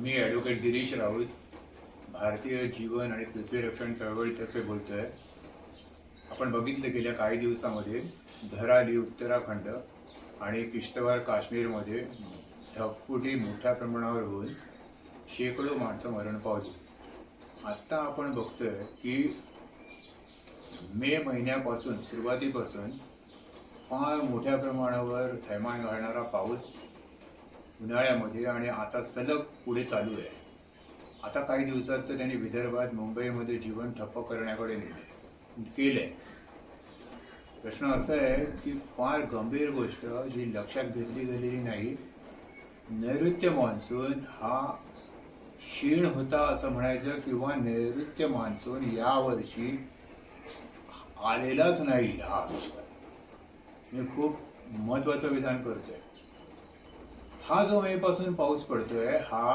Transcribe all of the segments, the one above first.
मी advocate Girish Raut Bharatiya Jeevan आणि पृथ्वी रक्षण चळवळीतर्फे बोलतो आहे आपण बघितलं गेल्या काही दिवसामध्ये धराली उत्तराखंड आणि किश्तवार काश्मीरमध्ये धपकुटी मोठ्या प्रमाणावर होऊन शेकडो माणसं मरण पावली. आत्ता आपण बघतोय की मे महिन्यापासून सुरुवातीपासून फार मोठ्या प्रमाणावर थैमान घालणारा पाऊस उन्हाळ्यामध्ये आणि आता सलग पुढे चालू आहे. आता काही दिवसात तर त्यांनी विदर्भात मुंबईमध्ये जीवन ठप्प करण्याकडे नेले केलंय. प्रश्न असा आहे की फार गंभीर गोष्ट जी लक्षात घेतली गेलेली नाही. नैऋत्य मान्सून हा क्षीण होता असं म्हणायचं किंवा नैऋत्य मान्सून यावर्षी आलेलाच नाही हा आविष्कार. मी खूप महत्वाचं विधान करतोय. हा जो मे पासून पाऊस पडतोय हा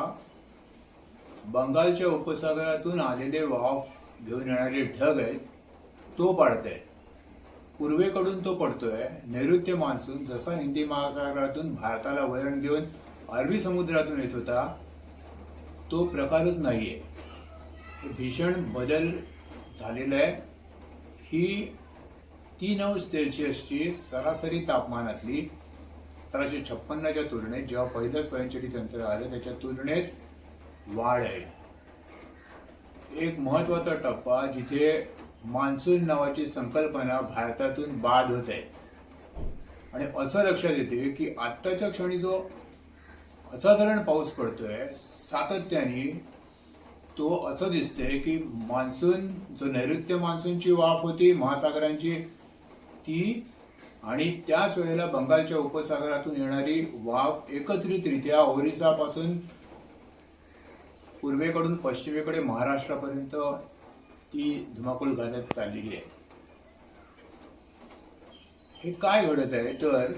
बंगालच्या उपसागरातून आलेले वाफ घेऊन येणारे ढग आहेत तो पाडताय. पूर्वेकडून तो पडतोय. नैऋत्य मान्सून जसा हिंदी महासागरातून भारताला वळण घेऊन अरबी समुद्रातून येत होता तो प्रकारच नाही आहे भीषण बदल झालेला आहे. ही तीन अंश सेल्सिअसची सरासरी तापमानातली सतराशे छप्पन्नच्या तुलनेत जेव्हा पहिलं स्वयंचलित यंत्र आलं त्याच्या तुलनेत वाढ आहे. एक महत्त्वाचा टप्पा जिथे मान्सून नावाची संकल्पना भारतातून बाद होत आहे. आणि असं लक्षात येते की आत्ताच्या क्षणी जो असाधारण पाऊस पडतोय सातत्याने तो असं दिसतंय की मान्सून जो नैऋत्य मान्सूनची वाफ होती महासागरांची ती आणि त्याच वेळेला बंगालच्या उपसागरातून येणारी वाफ एकत्रितरित्या ओरिसापासून पूर्वेकडून पश्चिमेकडे महाराष्ट्रापर्यंत ती धुमाकूळ घालत चाललेली आहे. हे काय घडत आहे? तर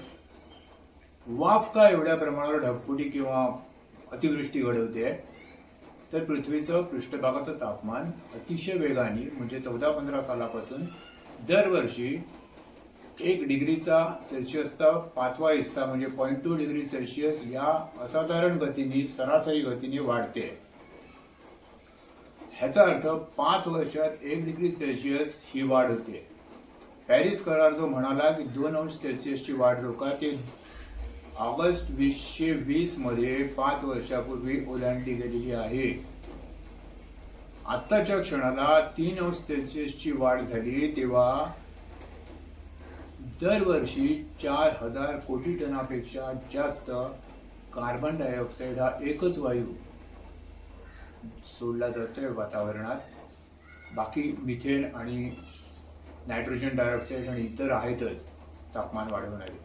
वाफ का एवढ्या प्रमाणावर ढगफुटी किंवा अतिवृष्टी घडवते? तर पृथ्वीचं पृष्ठभागाचं तापमान अतिशय वेगाने म्हणजे चौदा पंधरा सालापासून दरवर्षी एक डिग्रीचा सेल्सिअसचा पाचवा हिस्सा म्हणजे पॉईंट टू डिग्री सेल्सिअस या असाधारण गतीने सरासरी गतीने वाढते. ह्याचा अर्थ पाच वर्षात एक डिग्री सेल्सिअस ही वाढ होते. पॅरिस करार जो म्हणाला की दोन अंश सेल्सिअसची वाढ रोका ते ऑगस्ट वीसशे वीसमध्ये पाच वर्षापूर्वी ओलांडली गेलेली आहे. आत्ताच्या क्षणाला तीन अंश सेल्सिअसची वाढ झाली तेव्हा दरवर्षी चार हजार कोटी टनापेक्षा जास्त कार्बन डायऑक्साईड हा एकच वायू सोडला जातोय वातावरणात. बाकी मिथेन आणि नायट्रोजन डायऑक्साईड आणि इतर आहेतच तापमान वाढवणारे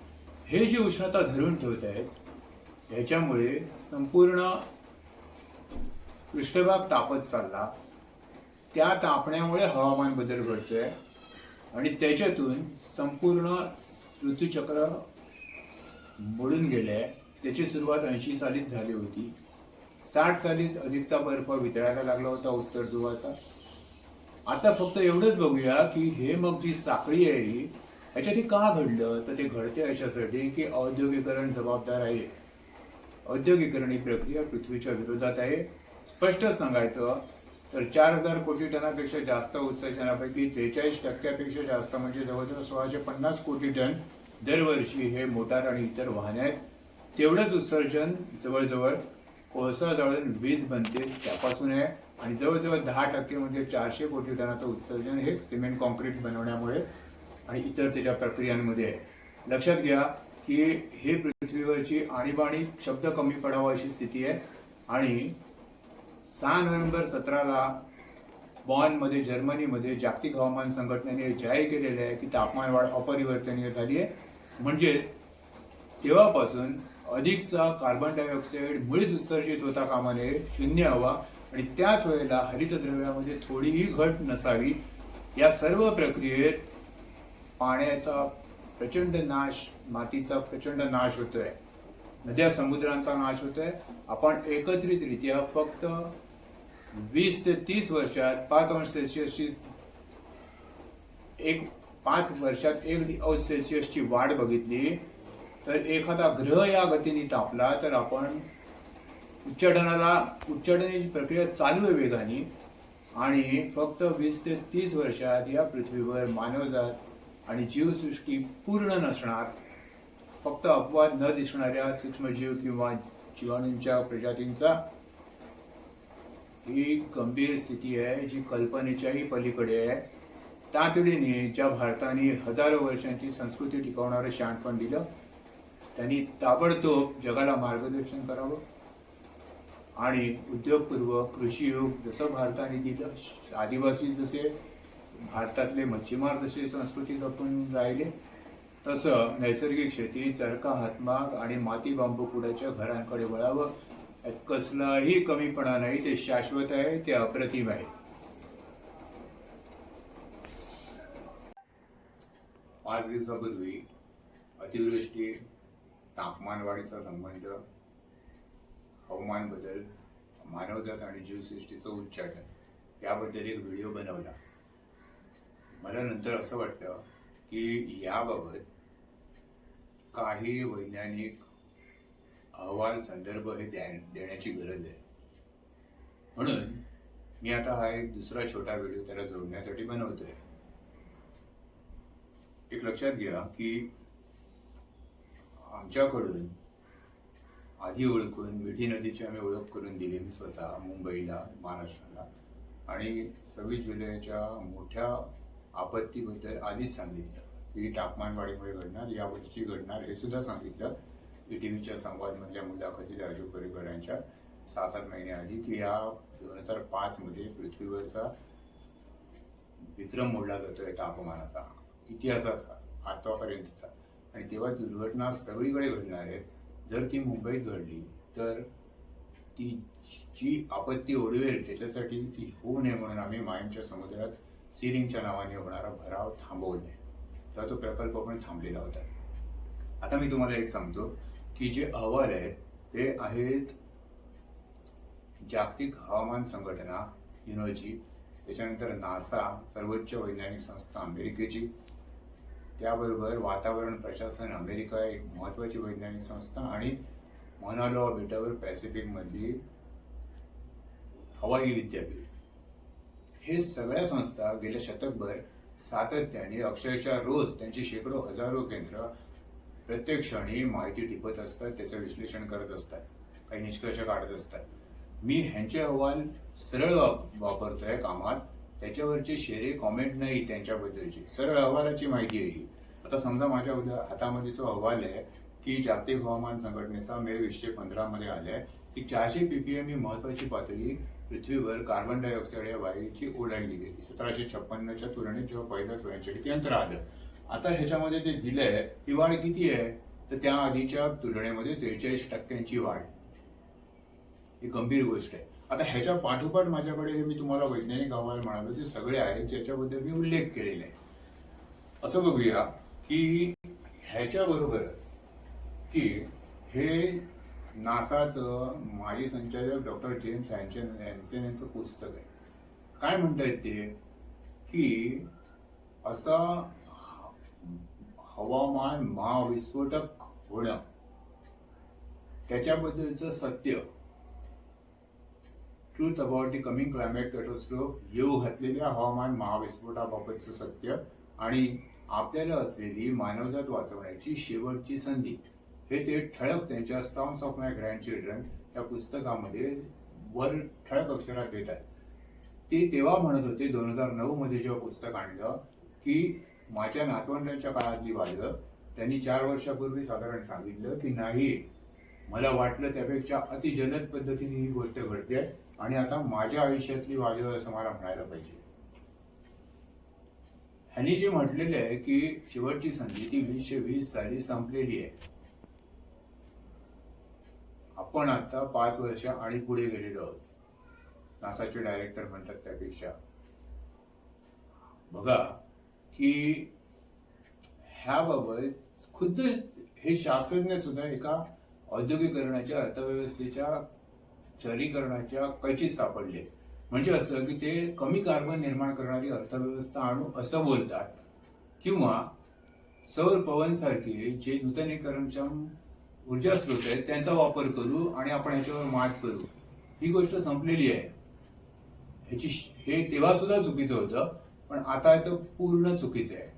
हे जी उष्णता धरून ठेवत आहेत ह्याच्यामुळे संपूर्ण पृष्ठभाग तापत चालला. त्या तापण्यामुळे हवामान बदल घडतोय. आणि त्याच्यातून संपूर्ण ऋतुचक्र मोडून गेले त्याची सुरुवात ऐंशी सालीच झाली होती. साठ सालीच अधिकचा बर्फ वितळायला लागला होता उत्तर ध्रुवाचा. आता फक्त एवढंच बघूया की हे मग जी साखळी आहे ही ह्याच्यात हे का घडलं? तर ते घडते याच्यासाठी की औद्योगिकरण जबाबदार आहे. औद्योगिकरण ही प्रक्रिया पृथ्वीच्या विरोधात आहे. स्पष्ट सांगायचं तर चार हजार कोटी टनापेक्षा जास्त उत्सर्जनापैकी त्रेचाळीस टक्क्यापेक्षा जास्त म्हणजे जवळजवळ सोळाशे पन्नास कोटी टन दरवर्षी हे मोटार आणि इतर वाहने आहेत. तेवढंच उत्सर्जन जवळजवळ कोळसा जळून वीज बनते त्यापासून आहे. आणि जवळजवळ दहा टक्के म्हणजे चारशे कोटी टनाचं उत्सर्जन हे सिमेंट कॉन्क्रीट बनवण्यामुळे आणि इतर त्याच्या प्रक्रियांमध्ये आहे. लक्षात घ्या की हे पृथ्वीवरची आणीबाणी शब्द कमी पडावा अशी स्थिती आहे. आणि सहा नोव्हेंबर सतराला बॉनमध्ये जर्मनीमध्ये जागतिक हवामान संघटनेने जाहीर केलेले आहे की तापमान वाढ अपरिवर्तनीय झाली आहे. म्हणजेच तेव्हापासून अधिकचा कार्बन डायऑक्साईड मुळीच उत्सर्जित होता कामा नये शून्य हवा आणि त्याच वेळेला हरितद्रव्यामध्ये थोडीही घट नसावी या सर्व प्रक्रियेत पाण्याचा प्रचंड नाश मातीचा प्रचंड नाश होतोय. नद्या समुद्रांचा नाश होतोय. आपण एकत्रितरित्या फक्त वीस ते तीस वर्षात पाच अंश सेल्सिअसची एक पाच वर्षात एक अंश सेल्सिअसची वाढ बघितली तर एखादा ग्रह या गतीने तापला तर आपण उच्चाटनाला उच्चाटनाची प्रक्रिया चालू आहे वेगाने आणि फक्त वीस ते तीस वर्षात या पृथ्वीवर मानवजात आणि जीवसृष्टी पूर्ण नसणार. फक्त अपवाद न दिसणाऱ्या सूक्ष्मजीव किंवा जीवाणूंच्या प्रजातींचा ही गंभीर स्थिती आहे जी कल्पनेच्याही पलीकडे आहे. तातडीने ज्या भारताने हजारो वर्षांची संस्कृती टिकवणारं शाणपण दिलं त्यांनी ताबडतोब जगाला मार्गदर्शन करावं. आणि उद्योगपूर्वक कृषीयोग जसं भारताने दिलं आदिवासी जसे भारतातले मच्छीमार जसे संस्कृती जपून राहिले तसं नैसर्गिक शेती चरका हातमाग आणि माती बांबू कुडाच्या घरांकडे वळावं. यात कसलाही कमीपणा नाही ते शाश्वत आहे ते अप्रतिम आहे. पाच दिवसापूर्वी अतिवृष्टी तापमानवाढीचा संबंध हवामान बदल मानवजात आणि जीवसृष्टीचं उच्चाटन याबद्दल एक व्हिडिओ बनवला. मला नंतर असं वाटतं की याबाबत काही वैज्ञानिक अहवाल संदर्भ हे द्या देण्याची गरज आहे. म्हणून मी आता हा एक दुसरा छोटा व्हिडिओ त्याला जोडण्यासाठी बनवतोय. एक लक्षात घ्या की आमच्याकडून आधी ओळखून मिठी नदीची आम्ही ओळख करून दिली मी स्वतः मुंबईला महाराष्ट्राला. आणि सव्वीस जुलैच्या मोठ्या आपत्तीबद्दल आधीच सांगितलं. की तापमानवाढीमुळे घडणार यावर्षी घडणार हे सुद्धा सांगितलं. ई टी व्हीच्या संवादमधल्या मुलाखतीत राजू परिकर यांच्या सहा सात महिन्याआधी की या दोन हजार पाचमध्ये पृथ्वीवरचा विक्रम मोडला जातोय तापमानाचा इतिहासाचा आतापर्यंतचा. आणि तेव्हा दुर्घटना सगळीकडे घडणार आहेत. जर ती मुंबईत घडली तर ती जी आपत्ती ओढवेल त्याच्यासाठी ती होऊ नये म्हणून आम्ही मायमच्या समुद्रात सिरिंगच्या नावाने होणारा भराव थांबवू नये. तेव्हा तो प्रकल्प पण थांबलेला होता. आता मी तुम्हाला एक सांगतो की जे अहवाल आहेत ते आहेत जागतिक हवामान संघटना युनोची त्याच्यानंतर नासा सर्वोच्च वैज्ञानिक संस्था अमेरिकेची त्याबरोबर वातावरण प्रशासन अमेरिका एक महत्वाची वैज्ञानिक संस्था आणि मनालो बेटावर पॅसिफिकमधली हवाई विद्यापीठ. हे सगळ्या संस्था गेल्या शतकभर सातत्याने अक्षरशः रोज त्यांची शेकडो हजारो केंद्र प्रत्येक क्षणी माहिती टिपत असतात त्याचं विश्लेषण करत असतात काही निष्कर्ष काढत असतात. मी ह्यांचे अहवाल सरळ वापरतोय कामात त्याच्यावरचे शेरे कॉमेंट नाही त्यांच्याबद्दलची. सरळ अहवालाची माहिती आहे आता समजा माझ्या उद्या हातामध्ये जो अहवाल आहे की जागतिक हवामान संघटनेचा मे वीसशे पंधरामध्ये आलाय की चारशे पीपीएम ही महत्वाची पातळी पृथ्वीवर कार्बन डायऑक्साईड या वायूची ओलांडली गेली सतराशे छप्पन्नच्या तुलनेत जेव्हा पहिलं स्वयंचलित यंत्र आलं? आता ह्याच्यामध्ये ते दिलंय ही वाढ किती आहे? तर त्या आधीच्या तुलनेमध्ये त्रेचाळीस टक्क्यांची वाढ. ही गंभीर गोष्ट आहे. आता ह्याच्या पाठोपाठ माझ्याकडे मी तुम्हाला वैज्ञानिक अहवाल म्हणालो ते सगळे आहेत ज्याच्याबद्दल मी उल्लेख केलेला आहे. असं बघूया की ह्याच्या बरोबरच की हे नासाचं माजी संचालक डॉक्टर जेम्स हॅन्सन हॅन्सन यांचं पुस्तक आहे. काय म्हणतायत ते? की असा हवामान महाविस्फोटक होणं त्याच्याबद्दलचं सत्य truth about the coming climate catastrophe येऊ घातलेल्या हवामान महाविस्फोटाबाबतचं सत्य आणि आपल्याला असलेली मानवजात वाचवण्याची शेवटची संधी. हे ते ठळक त्यांच्या storms of my grandchildren या पुस्तकामध्ये वर ठळक अक्षरात देतात ते तेव्हा म्हणत होते दोन हजार नऊ मध्ये जेव्हा पुस्तक आणलं की माझ्या नातवंडांच्या काळातली वाजलं त्यांनी चार वर्षापूर्वी साधारण सांगितलं की नाही मला वाटलं त्यापेक्षा अतिजलद पद्धतीने ही गोष्ट घडते आणि आता माझ्या आयुष्यातली वाजव असं मला म्हणायला पाहिजे. ह्यांनी जे म्हटलेलं आहे की शेवटची संधी ती वीसशे वीस साली संपलेली आहे. आपण आता पाच वर्ष आणि पुढे गेलेलो आहोत. नासाचे डायरेक्टर म्हणतात त्यापेक्षा. बघा की ह्याबाबत खुद्द हे शास्त्रज्ञ सुद्धा एका औद्योगिकरणाच्या अर्थव्यवस्थेच्या शहरीकरणाच्या कैची सापडले. म्हणजे असं की ते कमी कार्बन निर्माण करणारी अर्थव्यवस्था आणू असं बोलतात. किंवा सौर पवन सारखे जे नूतनीकरणक्षम ऊर्जा स्रोत आहेत त्यांचा वापर करू आणि आपण ह्याच्यावर मात करू. ही गोष्ट संपलेली आहे. ह्याची हे तेव्हा सुद्धा चुकीचं होतं पण आता तर पूर्ण चुकीचं आहे.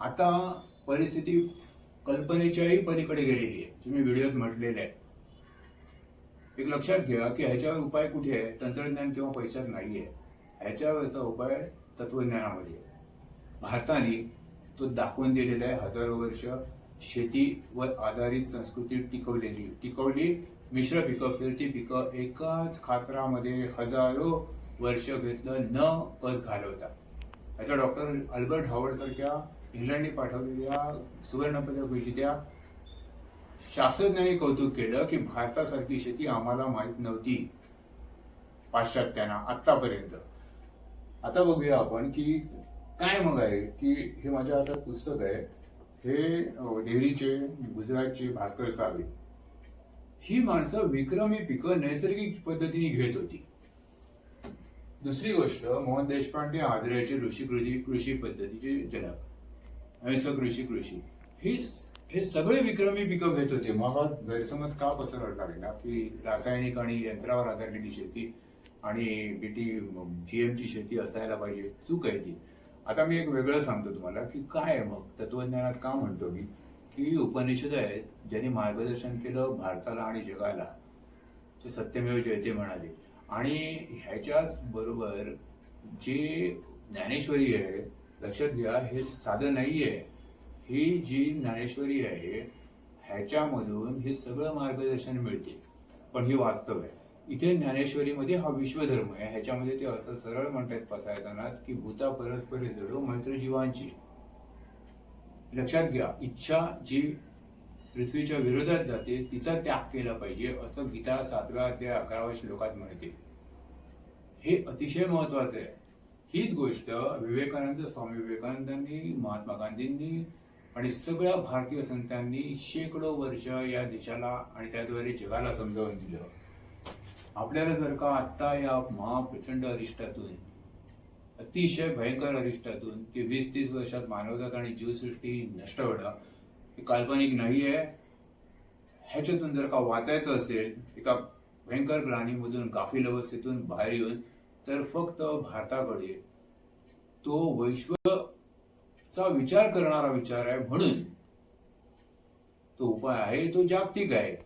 आता परिस्थिती कल्पनेच्याही पलीकडे गेलेली आहे. तुम्ही मी व्हिडिओत म्हटलेले आहे. एक लक्षात घ्या की ह्याच्यावर उपाय कुठे आहे? तंत्रज्ञान किंवा पैशात नाही आहे. ह्याच्यावरचा उपाय तत्वज्ञानामध्ये भारताने तो दाखवून दिलेला आहे हजारो वर्ष शेतीवर आधारित संस्कृती टिकवलेली. टिकवली मिश्र पिकं फिरती पिकं एकाच खाचरामध्ये हजारो वर्ष घेतलं न कस घालवता. याचा डॉक्टर अल्बर्ट हॉवर्ड सारख्या इंग्लंडने पाठवलेल्या सुवर्णपदक विजेत्या शास्त्रज्ञांनी कौतुक केलं की भारतासारखी शेती आम्हाला माहीत नव्हती. पाश्चात्यांना आतापर्यंत आता बघूया आपण की काय मग आहे की हे माझ्या हातात पुस्तक आहे. हे डेहरीचे गुजरातचे भास्कर सावे. ही माणसं विक्रमी पिकं नैसर्गिक पद्धतीने घेत होती. दुसरी गोष्ट मोहन देशपांडे आजऱ्याचे ऋषी कृषी कृषी पद्धतीचे जनक. ऐसं कृषी कृषी. ही हे सगळे विक्रमी पिकं घेत होते. मग गैरसमज का पसरवला लागला की रासायनिक आणि यंत्रावर आधारलेली शेती आणि बीटी जीएमची शेती असायला पाहिजे चूक आहे ती. आता मी एक वेगळं सांगतो तुम्हाला की काय आहे मग? तत्वज्ञानात का म्हणतो मी? की उपनिषद आहेत ज्यांनी मार्गदर्शन केलं भारताला आणि जगाला जे सत्यमेव जयते म्हणाले. आणि ह्याच्याच बरोबर जे ज्ञानेश्वरी आहे लक्षात घ्या हे साधं नाही आहे ही जी ज्ञानेश्वरी आहे ह्याच्यामधून हे सगळं मार्गदर्शन मिळते. पण हे वास्तव आहे. इथे ज्ञानेश्वरीमध्ये हा विश्वधर्म आहे. ह्याच्यामध्ये ते असं सरळ म्हणतात पसायतानात की भूता परस्पर जडो मैत्रजीवांची. लक्षात घ्या इच्छा जी पृथ्वीच्या विरोधात जाते तिचा त्याग केला पाहिजे असं गीता सातव्या ते अकराव्या श्लोकात म्हणते. हे अतिशय महत्वाचं आहे. हीच गोष्ट विवेकानंद स्वामी विवेकानंदांनी महात्मा गांधींनी आणि सगळ्या भारतीय संतांनी शेकडो वर्ष या देशाला आणि त्याद्वारे जगाला समजावून दिलं. आपल्याला जर का आत्ता या महाप्रचंड अरिष्टातून अतिशय भयंकर अरिष्टातून की वीस तीस वर्षात मानवजात आणि जीवसृष्टी नष्ट होणं हे काल्पनिक नाही आहे ह्याच्यातून जर का वाचायचं असेल एका भयंकर प्राणीमधून गाफील अवस्थेतून बाहेर येऊन तर फक्त भारताकडे तो वैश्वचा विचार करणारा विचार आहे म्हणून तो उपाय आहे तो जागतिक आहे.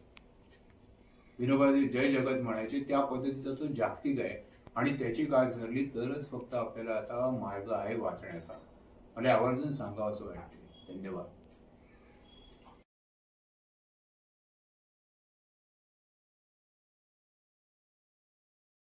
विनोबाजी जय जगत म्हणायचे त्या पद्धतीचा तो जागतिक आहे. आणि त्याची काळ धरली तरच फक्त आपल्याला आता मार्ग आहे वाचण्याचा. मला आवर्जून सांगावं असं वाटते धन्यवाद.